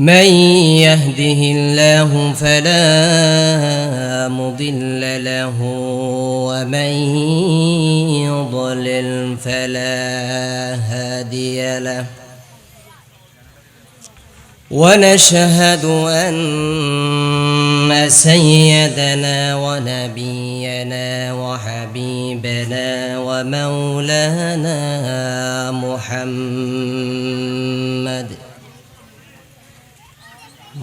من يهده الله فلا مضل له ومن يضلل فلا هادي له. ونشهد أن سيدنا ونبينا وحبيبنا ومولانا محمد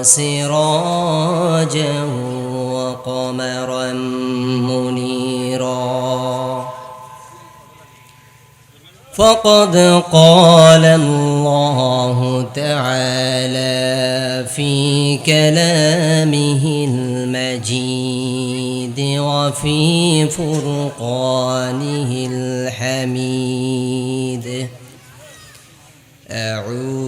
وسراجا وقمرا منيرا. فقد قال الله تعالى في كلامه المجيد وفي فرقانه الحميد. أعوذ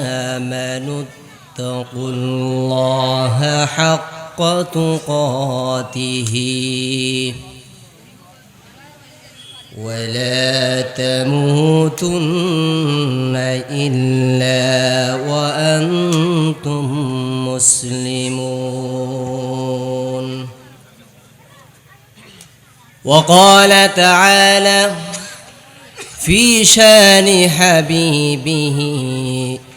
اتقوا الله حق تقاته ولا تموتن إلا وأنتم مسلمون وقال تعالى في شان حبيبه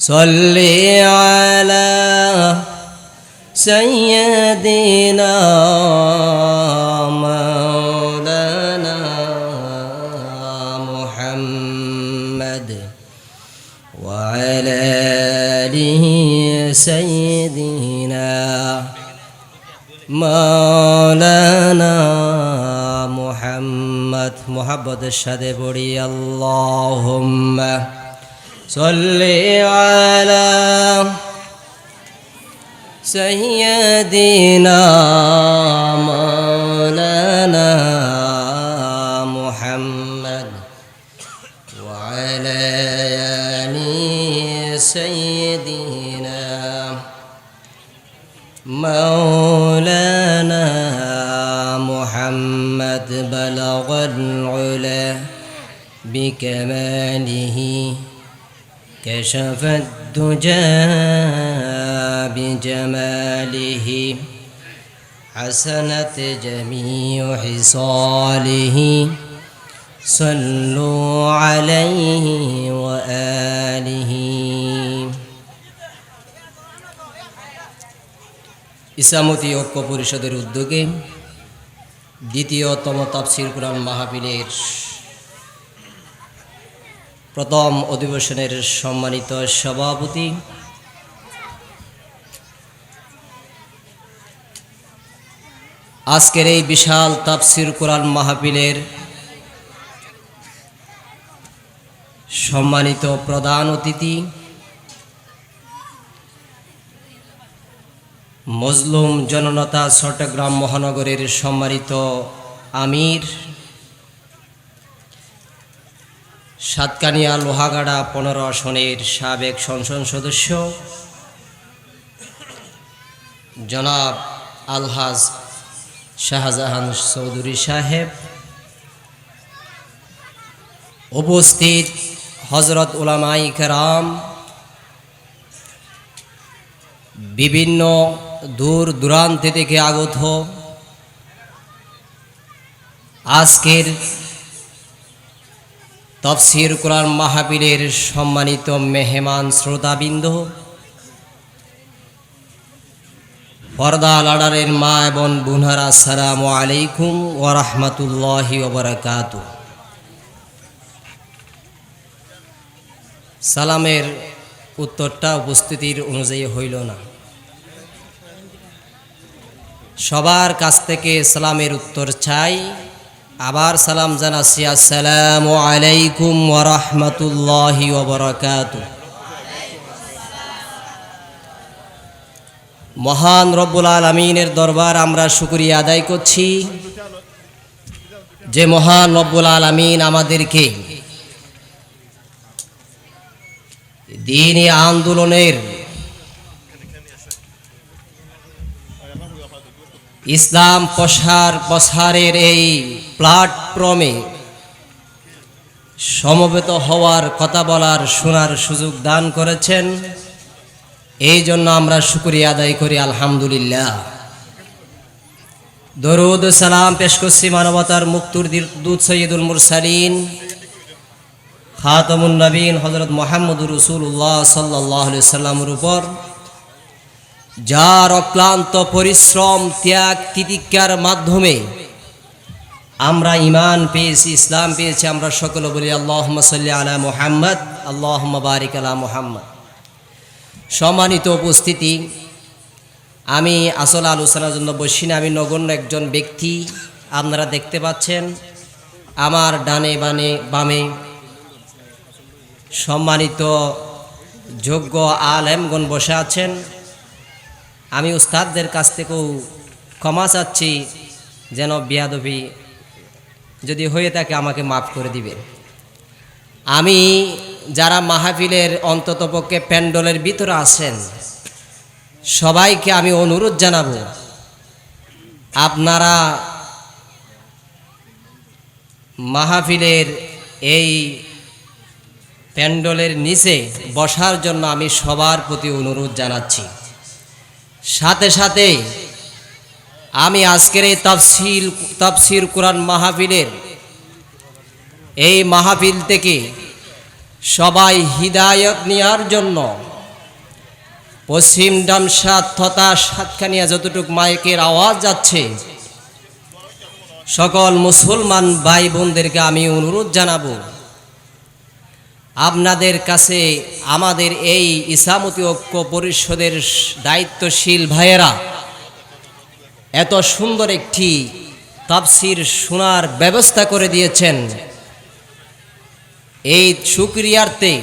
صل على سيدنا مولانا محمد وعلى آله سيدنا مولانا محمد. محبت الشهد بري اللهم صل على سيدنا مولانا محمد وعلى آل سيدنا مولانا محمد بلغ العلا بكماله كشف الدجى بجماله حسنت جميع حصاله صلوا عليه وآله ইসামতি ঐক্য পরিষদের উদ্যোগে দ্বিতীয়তম তাফসির কোরআন মাহফিলের প্রথম অধিবেশনের সম্মানিত সভাপতি। আজকের এই বিশাল তাফসির কোরআন মাহফিলের সম্মানিত প্রধান অতিথি, মজলুম জননতা চট্টগ্রাম মহানগরের সম্মানিত আমির সাতকানিয়া লোহাগাড়া পনেরো আসনের সাবেক সংসদ সদস্য জনাব আলহাজ শাহজাহান চৌধুরী সাহেব। উপস্থিত হজরত উলামাই কেরাম, বিভিন্ন দূর দূরান্ত থেকে আগত। আজকের তফসির কোরআন মাহাবীরের সম্মানিত মেহমান শ্রোতাবৃন্দ, পর্দা লাডারের মা এবং বুনহারা সালাম আলাইকুম ওরহমতুল্লাহি ওবরাকাত সালামের উত্তরটা উপস্থিতির অনুযায়ী হইল না। সবার কাছ থেকে সালামের উত্তর চাই। আবার সালাম জানাচ্ছি, আসসালামু আলাইকুম ওরহমতুল্লাহি ওবরাকাত মহান রব্বুল আলমিনের দরবার আমরা শুক্রিয়া আদায় করছি যে মহান রব্বুল আলমিন আমাদেরকে দিনই আন্দোলনের ইসলাম প্রসার প্রসারের এই প্ল্যাটফর্মে সমবেত হওয়ার কথা বলার শোনার সুযোগ দান করেছেন। এই জন্য আমরা শুক্রিয়া আদায় করি, আলহামদুলিল্লাহ। দরুদ সালাম পেশ করছি মানবতার মুক্তুর দুধ সৈয়দুল মুরসালিন, খাতমুন নবীন হজরত মোহাম্মদুর রসুল্লাহ সাল্লাহ সাল্লামের উপর। যার অক্লান্ত পরিশ্রম, ত্যাগ, তিতিক্ষার মাধ্যমে আমরা ইমান পেয়েছি, ইসলাম পেয়েছি, আমরা সকলে বলি আল্লাহ সাল্লি আলা মোহাম্মদ আল্লাহ বারিক আলা মোহাম্মদ। সম্মানিত উপস্থিতি, আমি আসল আলোচনার জন্য বসি না, আমি নগণ্য একজন ব্যক্তি, আপনারা দেখতে পাচ্ছেন, আমার ডানে বানে বামে সম্মানিত যোগ্য আলেমগণ বসে আছেন। আমি উস্তাদদের কাছ থেকেও ক্ষমা চাচ্ছি, যেন বিয়াদবি যদি হয়ে থাকে আমাকে মাফ করে দিবে। আমি যারা মাহফিলের অন্ততপক্ষে প্যান্ডলের ভিতরে আছেন, সবাইকে আমি অনুরোধ জানাব, আপনারা মাহফিলের এই প্যান্ডলের নিচে বসার জন্য আমি সবার প্রতি অনুরোধ জানাচ্ছি। সাথে সাথে আমি আজকের এই তফসিল, তফসির কোরআন মাহফিলের এই মাহফিল থেকে সবাই হৃদায়ত নেওয়ার জন্য পশ্চিম ডামসাদ তথা সাতখানিয়া যতটুক মাইকের আওয়াজ যাচ্ছে, সকল মুসলমান ভাই বোনদেরকে আমি অনুরোধ জানাব, আপনাদের কাছে আমাদের এই ইসামতি ঐক্য পরিষদের দায়িত্বশীল ভাইয়েরা এত সুন্দর একটি তাফসির শোনার ব্যবস্থা করে দিয়েছেন। এই সুক্রিয়ার্থে,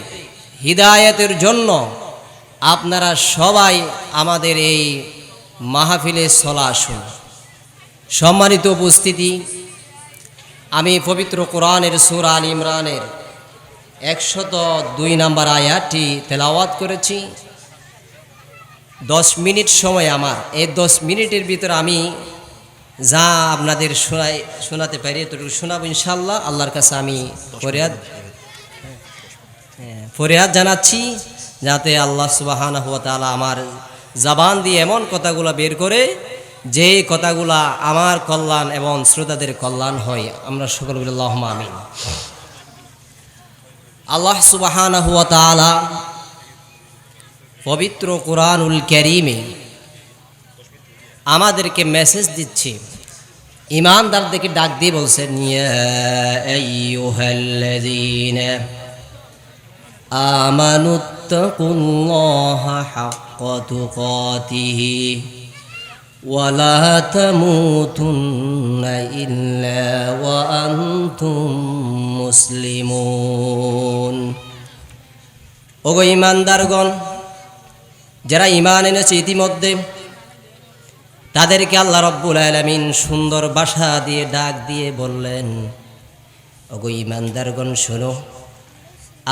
হৃদায়তের জন্য আপনারা সবাই আমাদের এই মাহফিলে চলা আসুন। সম্মানিত উপস্থিতি, আমি পবিত্র কোরআনের সুর আল ইমরানের একশত দুই নম্বর আয়াতটি তেলাওয়াত করেছি। দশ মিনিট সময় আমার। এই দশ মিনিটের ভিতরে আমি যা আপনাদের শোনাই শোনাতে পারি এতটুকু শোনাবো ইনশাল্লাহ আল্লাহর কাছে আমি ফরিয়াদ হ্যাঁ, ফরিয়াদ জানাচ্ছি যাতে আল্লাহ সুবাহান হুয়া তালা আমার জাবান দিয়ে এমন কথাগুলো বের করে যে কথাগুলা আমার কল্যাণ এবং শ্রোতাদের কল্যাণ হয়। আমরা সকল বলি আমিন। আল্লাহ সুবাহান হুয়া তালা পবিত্র কোরআনুল ক্যারিমে আমাদেরকে মেসেজ দিচ্ছে ইমানদারদেরকে ডাক দিয়ে বলছেন ইয়া আইয়ুহাল্লাযীনা آمنوا اتقوا الله حق تقاته ولا تموتن إلا وأنتم مسلمون ওগো ইমানদারগণ যারা ইমান এনেছে ইতিমধ্যে, তাদেরকে আল্লাহ রব্বুল আলমিন সুন্দর বাসা দিয়ে, ডাক দিয়ে বললেন, ওগো ইমানদারগণ শোনো,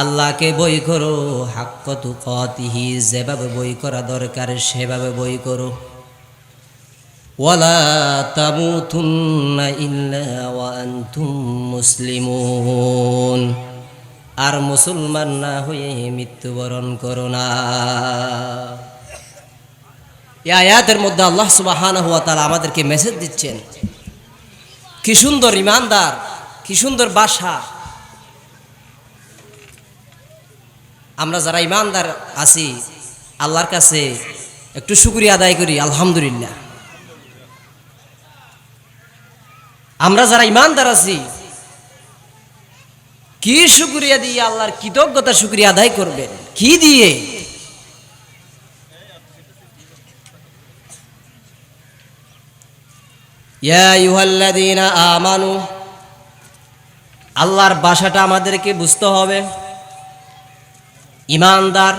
আল্লাহকে বই করো হাক্কতু কতিহি যেভাবে বই করা দরকার সেভাবে বই করো। ওয়ালা তামুতুন্না ইল্লা ওয়া মুসলিমুন। আর মুসলমান না হয়ে মৃত্যুবরণ করো না। আয়াতের মধ্যে আল্লাহ সুবহানাহু ওয়া তারা আমাদেরকে মেসেজ দিচ্ছেন, কি সুন্দর ইমানদার, কি সুন্দর বাসা। আমরা যারা ইমানদার আছি, আল্লাহর কাছে একটু শুক্রিয়া আদায় করি, আলহামদুলিল্লাহ। আমরা যারা ইমানদার আছি কি শুক্রিয়া দিয়ে আল্লাহর কৃতজ্ঞতা শুক্রিয়া আদায় করবেন? কি দিয়ে? আমানু, আল্লাহর বাসাটা আমাদেরকে বুঝতে হবে। ইমানদার,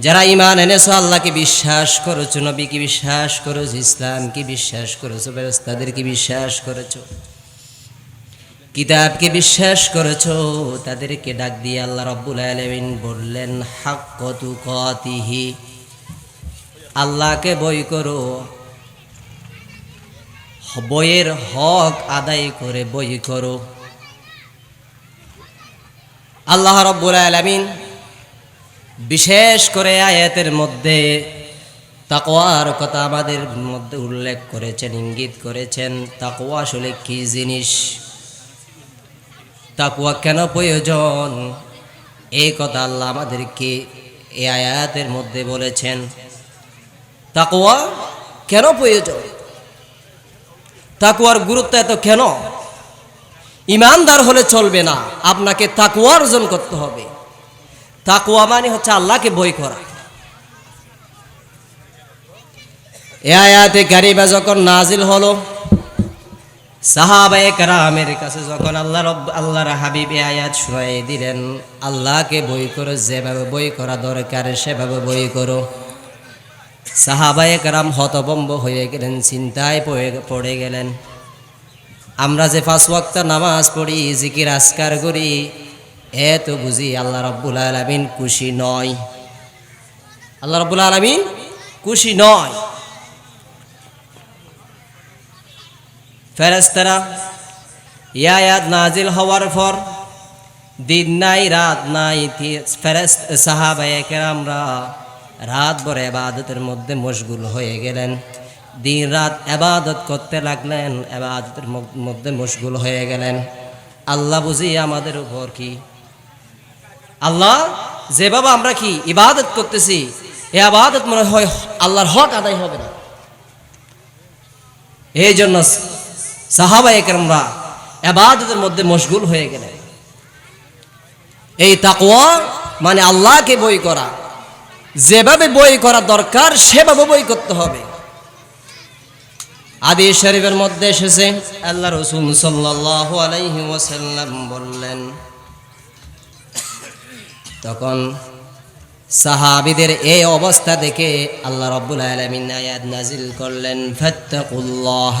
যারা ইমান এনেছো, আল্লাহকে বিশ্বাস করেছ, নবীকে বিশ্বাস করেছ, ইসলামকে বিশ্বাস করেছ ব্যবস্থাদেরকে বিশ্বাস করেছ। কিতাবকে বিশ্বাস করেছ? তাদেরকে ডাক দিয়ে আল্লাহ রব্বুল আলমিন বললেন হাক্কতু কতিহি আল্লাহকে বই করো। বইয়ের হক আদায় করে বই করো। আল্লাহ রব্বুল আলমিন বিশেষ করে আয়াতের মধ্যে তাকোয়ার কথা আমাদের মধ্যে উল্লেখ করেছেন, ইঙ্গিত করেছেন। তাকোয়া আসলে কি জিনিস? তাকুয়া কেন প্রয়োজন? এই কথা আল্লাহ আমাদেরকে এই আয়াতের মধ্যে বলেছেন। তাকুয়া কেন প্রয়োজন? তাকুয়ার গুরুত্ব এত কেন? ইমানদার হলে চলবে না, আপনাকে তাকুয়া অর্জন করতে হবে। তাকুয়া মানে হচ্ছে আল্লাহকে বই করা। এ আয়াতে গারিবা যখন নাজিল হলো সাহাবায়ে কারামের কাছে যখন আল্লাহ রব আল্লাহর হাবিব আয়াত শুনাই দিলেন, আল্লাহকে বই করো, যেভাবে বই করা দরকার সেভাবে বই করো। সাহাবায়ে কারাম হতবম্ব হয়ে গেলেন, চিন্তায় পড়ে পড়ে গেলেন। আমরা যে পাঁচ ওয়াক্ত নামাজ পড়ি, জিকির আসকার করি, এ তো বুঝি আল্লাহ রব্বুল আলমিন খুশি নয়। আল্লাহ রব্বুল আলমিন খুশি নয়। ফেরেস্তারা ইয়ায়াত নাজিল হওয়ার পর, দিন নাই, রাত নাই ফেরেস্ত সাহাবায়ে কেরামরা রাত ভর এবাদতের মধ্যে মশগুল হয়ে গেলেন। দিন রাত এবাদত করতে লাগলেন, এবাদতের মধ্যে মশগুল হয়ে গেলেন। আল্লাহ বুঝি আমাদের উপর কি? আল্লাহ, যেভাবে আমরা কি ইবাদত করতেছি, এ আবাদত মনে হয় আল্লাহর হক আদায় হবে না। এই জন্য সাহাবা একরমরা এবাদতের মধ্যে মশগুল হয়ে গেলেন। এই তাকওয়া মানে আল্লাহকে বই করা। যেভাবে বই করা দরকার, সেভাবে বই করতে হবে। আদি শরীফের মধ্যে এসেছে, আল্লাহ রসুল সাল্লাহ আলাইহি ওয়াসাল্লাম বললেন, তখন সাহাবিদের এই অবস্থা দেখে আল্লাহ রব্বুল আলমিন আয়াত নাজিল করলেন, ফাত্তাকুল্লাহ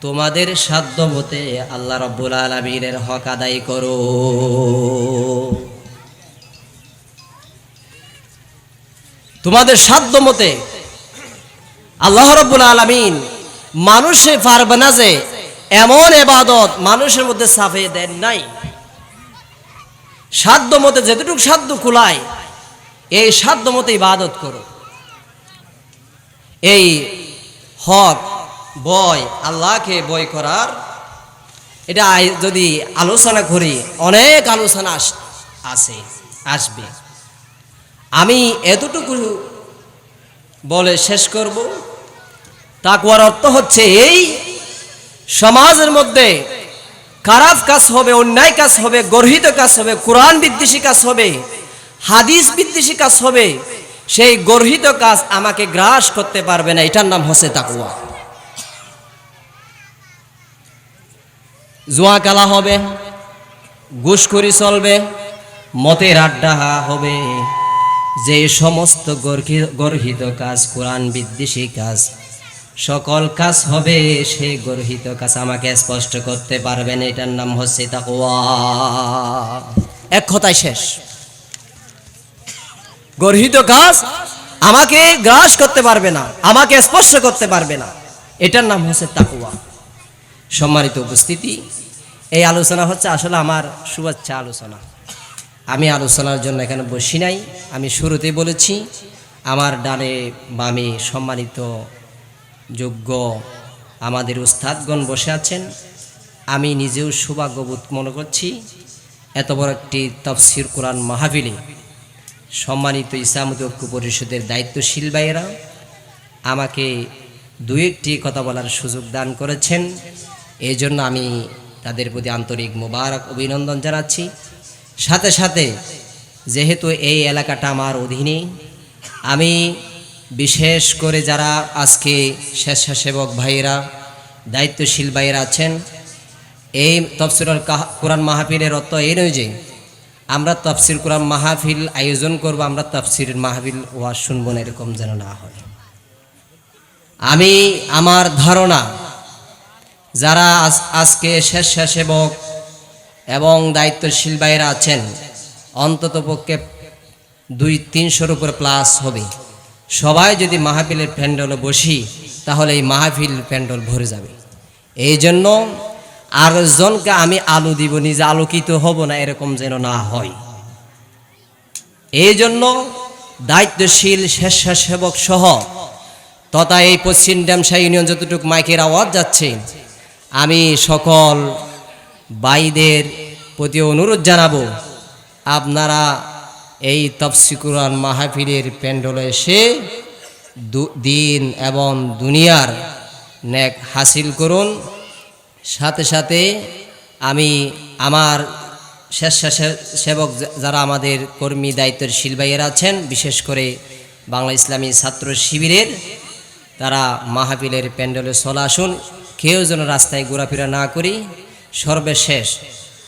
তোমাদের সাধ্য মতে আল্লাহ রব্বুল আলমিনের হক আদায় করো। তোমাদের সাধ্য মতে আল্লাহ রব্বুল আলমিন মানুষে পারবে না যে এমন এবাদত মানুষের মধ্যে সাফে দেন নাই। সাধ্য মতে যেতটুকু সাধ্য কুলায়, এই সাধ্য মতে ইবাদত করো। এই হক, বয়, আল্লাহকে বয় করার, এটা যদি আলোচনা করি, অনেক আলোচনা আছে, আসবে। আমি এতটুকু বলে শেষ করব। তাকুয়ার অর্থ হচ্ছে এই সমাজের মধ্যে খারাপ কাজ হবে, অন্যায় কাজ হবে, গর্হিত কাজ হবে, কোরআন বিদ্বেষী কাজ হবে, হাদিস বিদ্বেষী কাজ হবে, সেই গর্হিত কাজ আমাকে গ্রাস করতে পারবে না। এটার নাম হচ্ছে তাকুয়া জুয়া খেলা হবে, ঘুষখুরি চলবে, মতের আড্ডা হবে, যে সমস্ত গর্হি- গর্হিত কাজ, কোরআন বিদ্বেষী কাজ সকল কাজ হবে, সে গর্হিত কাজ। আমাকে স্পষ্ট করতে পারবেন, এটার নাম হচ্ছে তাকওয়া। এক কথায় শেষ। গর্হিত কাজ আমাকে গ্রাস করতে পারবে না, আমাকে স্পর্শ করতে পারবে না। এটার নাম হচ্ছে তাকুয়া সম্মানিত উপস্থিতি, এই আলোচনা হচ্ছে আসলে আমার শুভেচ্ছা আলোচনা। আমি আলোচনার জন্য এখানে বসি নাই, আমি শুরুতেই বলেছি, আমার ডানে বামে সম্মানিত যোগ্য। আমাদের উস্তাদগণ বসে আছেন। আমি নিজেও সৌভাগ্যবোধ মনে করছি। এত বড় একটি তফসির কোরআন মাহফিলে সম্মানিত ইসলামত ঐক্য পরিষদের দায়িত্বশীল ভাইয়েরা আমাকে দু একটি কথা বলার সুযোগ দান করেছেন। এই জন্য আমি তাদের প্রতি আন্তরিক মোবারক অভিনন্দন জানাচ্ছি। সাথে সাথে যেহেতু এই এলাকাটা আমার অধীনে, আমি বিশেষ করে যারা আজকে স্বেচ্ছাসেবক ভাইয়েরা, দায়িত্বশীল ভাইয়েরা আছেন, এই তফসিরুল কাহ- কোরআন মাহফিলের অর্থ এই নয় যে আমরা তফসির কোরআন মাহফিল আয়োজন করব, আমরা তফসির মাহফিল ওয়াজ শুনব না, এরকম যেন না হয়। আমি আমার ধারণা, যারা আজ- আজকে স্বেচ্ছাসেবক এবং দায়িত্বশীল ভাইয়েরা আছেন অন্তত পক্ষে দুই তিনশোর উপরে প্লাস হবে। সবাই যদি মাহফিলের প্যান্ডলে বসি, তাহলে এই মাহফিল প্যান্ডল ভরে যাবে। এই জন্য আরেকজনকে আমি আলো দিব, নিজে আলোকিত হব না, এরকম যেন না হয়। এই জন্য দায়িত্বশীল স্বেচ্ছাসেবক সহ তথা এই পশ্চিম ড্যামসা ইউনিয়ন যতটুকু মাইকের আওয়াজ যাচ্ছে, আমি সকল ভাইদের প্রতি অনুরোধ জানাব, আপনারা এই তফসি কোরআন মাহফিলের প্যান্ডলে এসে দিন এবং দুনিয়ার ন্যাক হাসিল করুন। সাথে সাথে আমি আমার স্বেচ্ছাসেবক যারা আমাদের কর্মী দায়িত্বের শিলবাইয়েরা আছেন, বিশেষ করে বাংলা ইসলামী ছাত্র শিবিরের, তারা মাহফিলের প্যান্ডেলে চলে আসুন। কেউ যেন রাস্তায় ঘোরাফেরা না করি। সর্বশেষ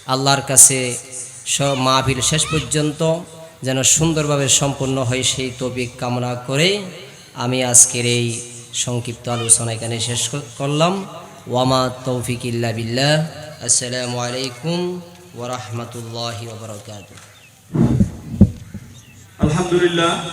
আল্লাহর কাছে স- মাহফিল শেষ পর্যন্ত যেন সুন্দরভাবে সম্পূর্ণ হয় সেই তবিক কামনা করে আমি আজকের এই সংক্ষিপ্ত আলোচনা এখানে শেষ করলাম। ওয়ামা তৌফিক ইল্লা বিল্লাহ। আসসালামু আলাইকুম ওরহমতুল্লাহ ওবরাকাতুহ আলহামদুলিল্লাহ।